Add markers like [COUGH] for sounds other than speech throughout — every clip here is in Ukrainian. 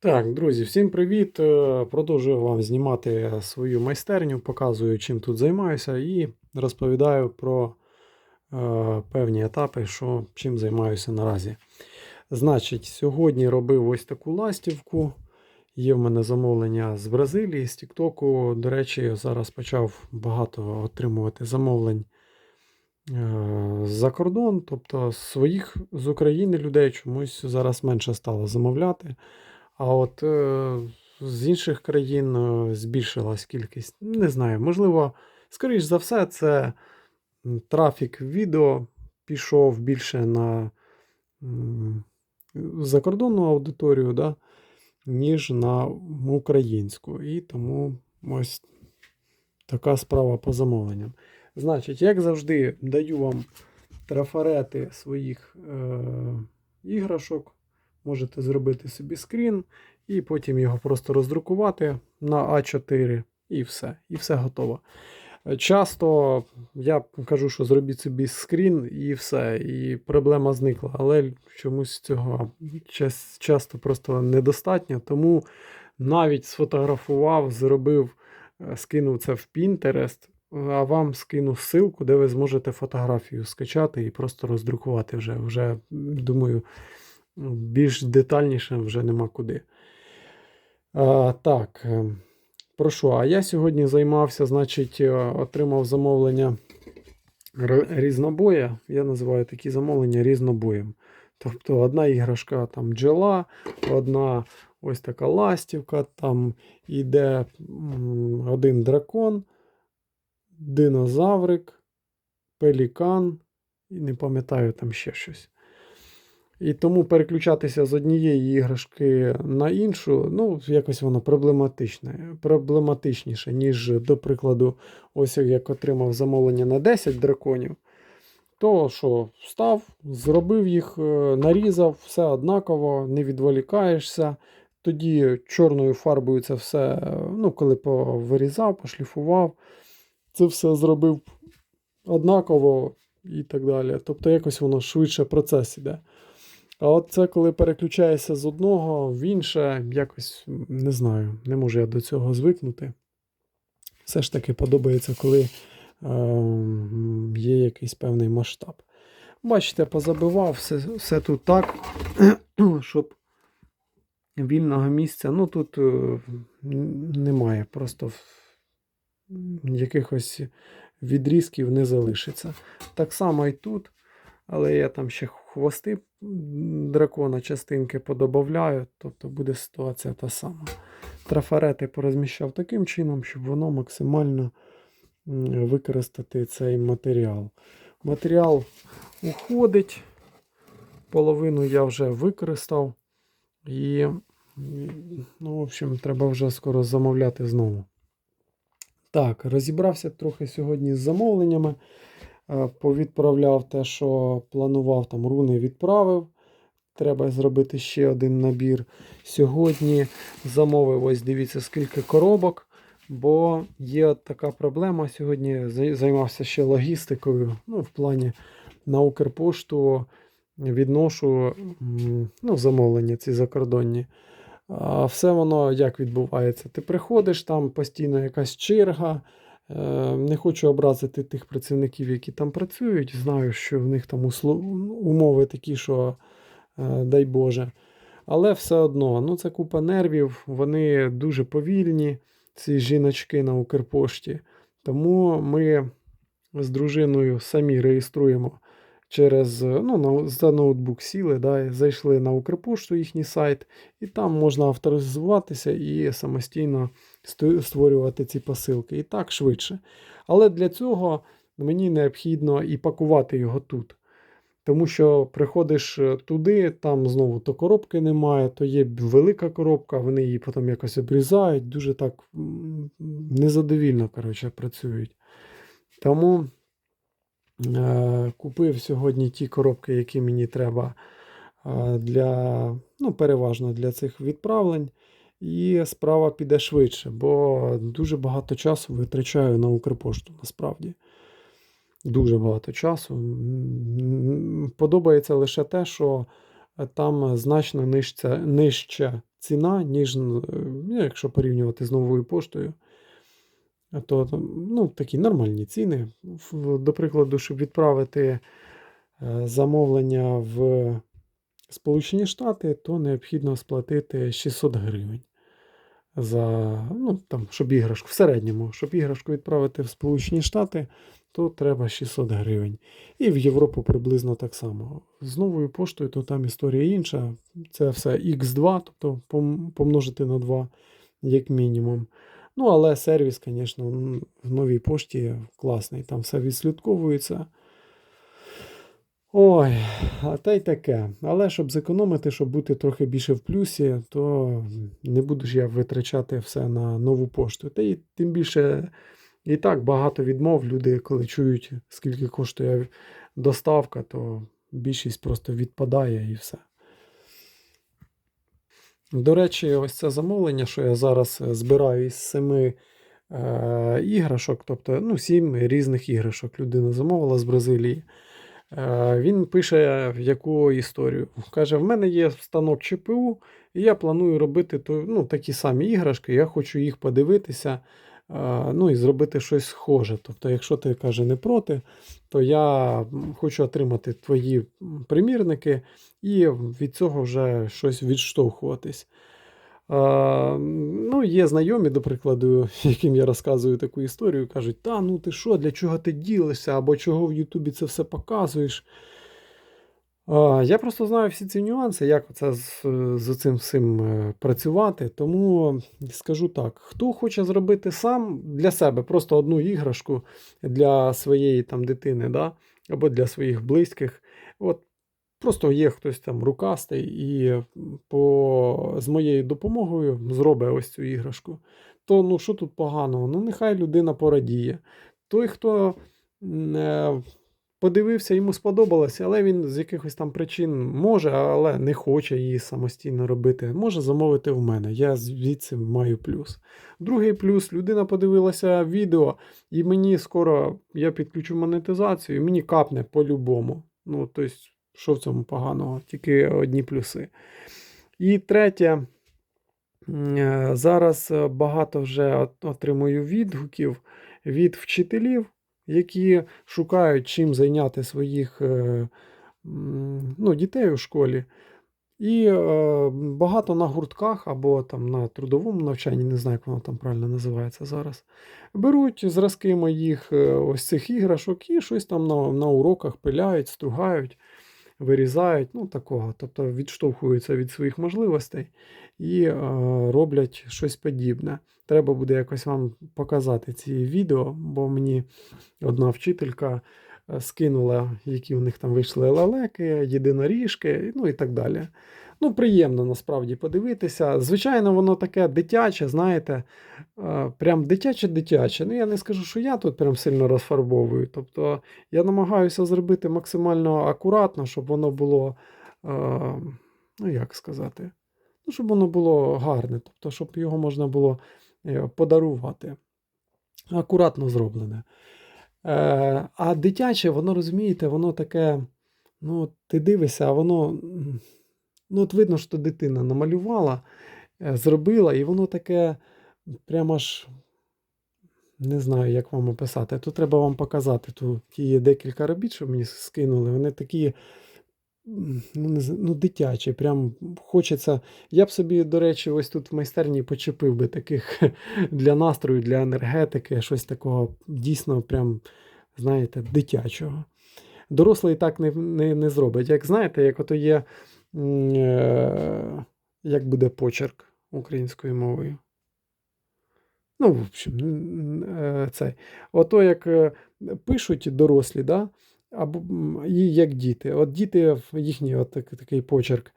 Так, друзі, всім привіт! Е, Продовжую вам знімати свою майстерню, показую, чим тут займаюся, і розповідаю про е, певні етапи, що, чим займаюся наразі. Значить, сьогодні робив ось таку ластівку. Є в мене замовлення з Бразилії, з Тіктоку. До речі, зараз почав багато отримувати замовлень е, з-за кордон, тобто своїх з України людей чомусь зараз менше стало замовляти. А от е, з інших країн е, збільшилась кількість. Не знаю, можливо, скоріш за все, це трафік відео пішов більше на закордонну аудиторію, да, ніж на українську. І тому ось така справа по замовленням. Значить, як завжди, даю вам трафарети своїх е, іграшок. Можете зробити собі скрін і потім його просто роздрукувати на А4 і все. І все готово. Е, Часто я кажу, що зробіть собі скрін і все, і проблема зникла. Але чомусь цього час- часто просто недостатньо. Тому навіть сфотографував, зробив, е, скинув це в Pinterest, а вам скину ссылку, де ви зможете фотографію скачати і просто роздрукувати вже. Вже думаю, більш детальніше вже нема куди. А, так, е, про що? А я сьогодні займався, значить, е, отримав замовлення різнобоя. Я називаю такі замовлення різнобоєм. Тобто одна іграшка там джела, одна ось така ластівка, там іде один дракон, динозаврик, пелікан, і не пам'ятаю там ще щось. І тому переключатися з однієї іграшки на іншу, ну, якось воно проблематичне, проблематичніше, ніж, до прикладу, ось як отримав замовлення на 10 драконів. То що, встав, зробив їх, е, нарізав, все однаково, не відволікаєшся. Тоді чорною фарбою це все, ну, коли повирізав, пошліфував, це все зробив однаково і так далі. Тобто якось воно швидше процес іде. А от це коли переключаєшся з одного в інше, якось не знаю, не можу я до цього звикнути. Все ж таки подобається, коли ем, є якийсь певний масштаб. Бачите, позабивав все, все тут так, [CLEARS THROAT] щоб вільного місця. Ну тут е, немає, просто якихось відрізків не залишиться. Так само і тут. Але я там ще хвости дракона частинки подобавляю, тобто буде ситуація та сама. Трафарети порозміщав таким чином, щоб воно максимально використати цей матеріал. Матеріал уходить, половину я вже використав. І, ну, в общем, треба вже скоро замовляти знову. Так, розібрався трохи сьогодні з замовленнями. Е, Повідправляв те, що планував, там руни відправив. Треба зробити ще один набір. Сьогодні замовив, ось дивіться, скільки коробок, бо є така проблема. Сьогодні зай- займався ще логістикою. Ну, в плані на Укрпошту відношу ну, замовлення ці закордонні. Все воно як відбувається? Ти приходиш, там постійно якась черга. Е, Не хочу образити тих працівників, які там працюють. Знаю, що в них там умови такі, що е, дай Боже. Але все одно, ну це купа нервів, вони дуже повільні, ці жіночки на Укрпошті. Тому ми з дружиною самі реєструємо через ну, за ноутбук сіли, да, зайшли на Укрпошту, їхній сайт, і там можна авторизуватися і самостійно створювати ці посилки. І так швидше. Але для цього мені необхідно і пакувати його тут. Тому що приходиш е, туди, там знову то коробки немає, то є велика коробка, вони її потім якось обрізають, дуже так незадовільно коротше, працюють. Тому купив сьогодні ті коробки, які мені треба е, для, ну, переважно для цих відправлень. І справа піде швидше, бо дуже багато часу витрачаю на Укрпошту насправді. Дуже багато часу. Подобається лише те, що там значно нижче, нижче ціна, ніж е, ну, якщо порівнювати з новою поштою. То ну, такі нормальні ціни. До прикладу, щоб відправити е, замовлення в Сполучені Штати, то необхідно сплатити 600 гривень. За, ну, там, щоб іграшку в середньому, щоб іграшку відправити в Сполучені Штати, то треба 600 гривень. І в Європу приблизно так само. З новою поштою, то там історія інша. Це все X2, тобто помножити на 2, як мінімум. Ну, але сервіс, звісно, в новій пошті класний. Там все відслідковується. Ой, а та й таке. Але щоб зекономити, щоб бути трохи більше в плюсі, то не буду ж я витрачати все на нову пошту. Та й тим більше і так багато відмов. Люди, коли чують, скільки коштує доставка, то більшість просто відпадає і все. До речі, ось це замовлення, що я зараз е, збираю із семи е, іграшок, тобто ну, сім різних іграшок людина замовила з Бразилії. Е, Він пише яку історію. Каже: в мене є станок ЧПУ, і я планую робити ну, такі самі іграшки. Я хочу їх подивитися, ну і зробити щось схоже. Тобто, якщо ти каже не проти, то я хочу отримати твої примірники і від цього вже щось відштовхуватись. Ну, є знайомі, до прикладу, [LAUGHS] яким я розказую таку історію, кажуть, та ну ти що, для чого ти ділишся, або чого в Ютубі це все показуєш. Я просто знаю всі ці нюанси, як це з, з цим всім е, працювати. Тому скажу так: хто хоче зробити сам для себе просто одну іграшку для своєї там дитини, да? або для своїх близьких. От Просто є хтось там рукастий і по, з моєю допомогою зробить ось цю іграшку. То ну що тут поганого? Ну нехай людина порадіє. Той, хто е, подивився, йому сподобалося, але він з якихось там причин може, але не хоче її самостійно робити. Може замовити в мене. Я звідси маю плюс. Другий плюс: людина подивилася відео, і мені скоро я підключу монетизацію, і мені капне по-любому. Ну, тобто, що в цьому поганого? Тільки одні плюси. І третє. е, Зараз е, багато вже отримую відгуків від вчителів, які шукають чим зайняти своїх е, ну, дітей у школі. І е, багато на гуртках або там на трудовому навчанні, не знаю, як воно там правильно називається зараз. Беруть зразки моїх е, ось цих іграшок і щось там на, на уроках пиляють, стругають, вирізають, ну такого. Тобто відштовхуються від своїх можливостей і е, роблять щось подібне. Треба буде якось вам показати ці відео, бо мені одна вчителька е, скинула, які у них там вийшли лелеки, єдиноріжки, ну і так далі. Ну, приємно насправді подивитися. Звичайно, воно таке дитяче, знаєте, прям дитяче-дитяче. Ну, я не скажу, що я тут прям сильно розфарбовую. Тобто я намагаюся зробити максимально акуратно, щоб воно було, ну як сказати, ну, щоб воно було гарне, тобто, щоб його можна було е, подарувати. Акуратно зроблене. Е, а дитяче, воно розумієте, воно таке, ну, ти дивишся, а воно. Ну, от видно, що дитина намалювала, е, зробила, і воно таке прямо ж не знаю, як вам описати. Тут треба вам показати. Тут є декілька робіт, що мені скинули. Вони такі, ну, не зна- ну дитячі. Прям хочеться. Я б собі, до речі, ось тут в майстерні почепив би таких [LAUGHS] для настрою, для енергетики, щось такого дійсно, прям, знаєте, дитячого. Дорослий так не, не, не зробить. Як знаєте, як ото є, як буде почерк українською мовою. Ну, в общем, е, цей. Ото як е, пишуть дорослі, да? або як діти. От діти, в- їхній от такий почерк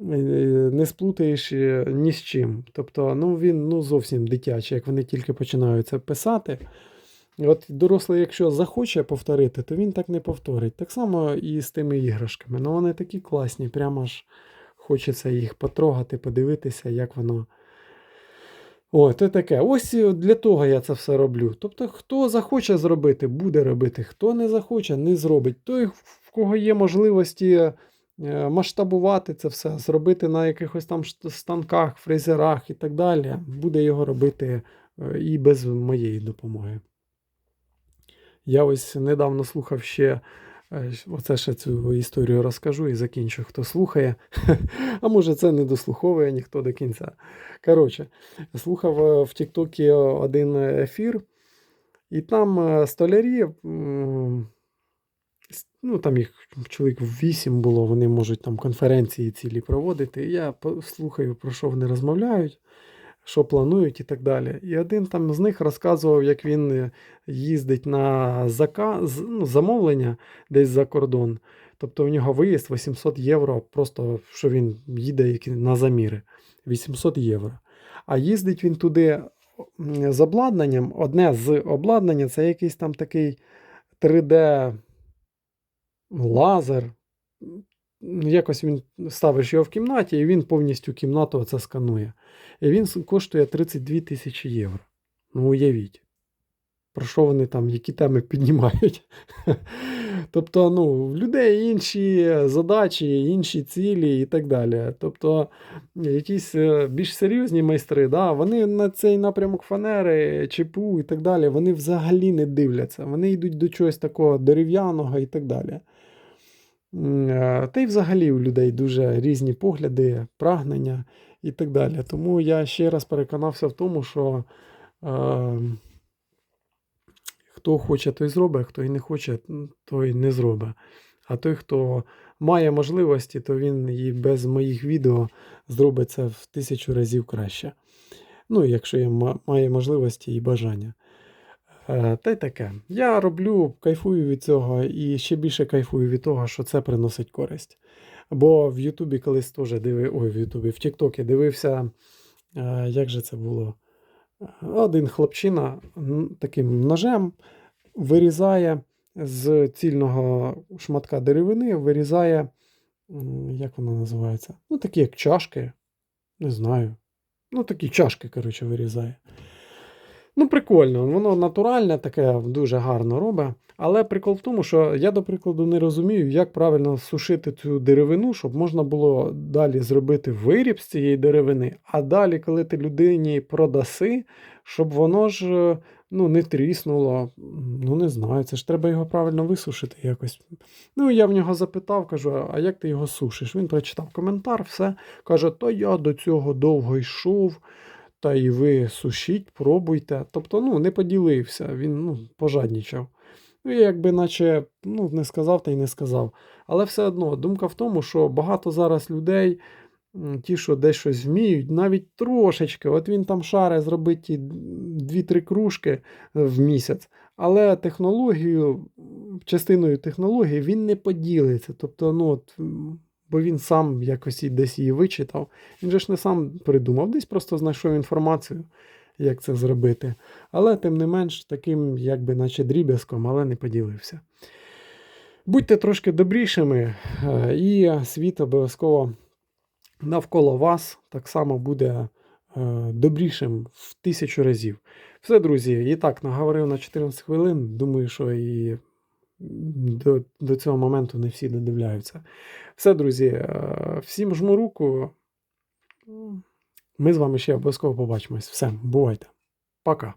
е, не сплутаєш е, ні з чим. Тобто, ну він ну, зовсім дитячий, як вони тільки починають це писати. От дорослий, якщо захоче повторити, то він так не повторить. Так само і з тими іграшками. Ну вони такі класні, прямо ж хочеться їх потрогати, подивитися, як воно. Ой, то таке. Ось для того я це все роблю. Тобто, хто захоче зробити, буде робити. Хто не захоче, не зробить. Той, в кого є можливості е, масштабувати це все, зробити на якихось там станках, фрезерах і так далі, буде його робити е, і без моєї допомоги. Я ось недавно слухав ще, е, оце ще цю історію розкажу і закінчу, хто слухає. [LAUGHS] А може це не дослуховує ніхто до кінця. Коротше, слухав е, в Тіктокі один ефір, і там е, столярі, ну там їх чоловік вісім було, вони можуть там конференції цілі проводити. І я слухаю, про що вони розмовляють, що планують і так далі. І один там з них розказував, як він е, їздить на зака... з- ну, замовлення десь за кордон. Тобто у нього виїзд 800 євро, просто що він їде на заміри. 800 євро. А їздить він туди з обладнанням. Одне з обладнання це якийсь там такий 3D лазер. Ну, Якось він ставиш його в кімнаті, і він повністю кімнату оце сканує. І він коштує 32 тисячі євро. Ну, уявіть, про що вони там, які теми піднімають. [LAUGHS] Тобто, ну, в людей інші задачі, інші цілі і так далі. Тобто, якісь е, більш серйозні майстри, да, вони на цей напрямок фанери, ЧПУ і так далі, вони взагалі не дивляться. Вони йдуть до чогось такого дерев'яного і так далі. Е, Та й взагалі у людей дуже різні погляди, прагнення і так далі. Тому я ще раз переконався в тому, що е, хто хоче, той зробить, хто і не хоче, той не зробить. А той, хто має можливості, то він і без моїх відео зробить це в тисячу разів краще. Ну, якщо є, ма- має можливості і бажання. Е, Та й таке. Я роблю, кайфую від цього і ще більше кайфую від того, що це приносить користь. Бо в Ютубі колись теж дивив, ой, в Ютубі, в Тіктокі дивився, е, як же це було? Один хлопчина таким ножем вирізає з цільного шматка деревини, вирізає, як воно називається? Ну, такі як чашки, не знаю. Ну, такі чашки, коротше, вирізає. Ну, прикольно, воно натуральне, таке дуже гарно робить. Але прикол в тому, що я, до прикладу, не розумію, як правильно сушити цю деревину, щоб можна було далі зробити виріб з цієї деревини, а далі, коли ти людині продаси, щоб воно ж е, ну, не тріснуло. Ну, не знаю, це ж треба його правильно висушити якось. Ну, я в нього запитав, кажу, а як ти його сушиш? Він прочитав коментар, все. Каже, то я до цього довго йшов. Та і ви сушіть, пробуйте. Тобто, ну, не поділився, він ну, пожаднічав. Ну, я якби наче ну, не сказав та й не сказав. Але все одно думка в тому, що багато зараз людей, ті, що десь вміють, навіть трошечки, от він там шаре зробить ті 2-3 кружки в місяць, але технологію, частиною технології він не поділиться. Тобто, ну, от, бо він сам якось десь її вичитав. Він же ж не сам придумав, десь просто знайшов інформацію, як це зробити. Але тим не менш, таким, якби наче дріб'язком, але не поділився. Будьте трошки добрішими, е, і світ обов'язково навколо вас так само буде е, добрішим в тисячу разів. Все, друзі, і так наговорив на 14 хвилин. Думаю, що і до, до цього моменту не всі додивляються. Все, друзі, е, всім жму руку. Ми з вами ще обов'язково побачимось. Все, бувайте. Пока.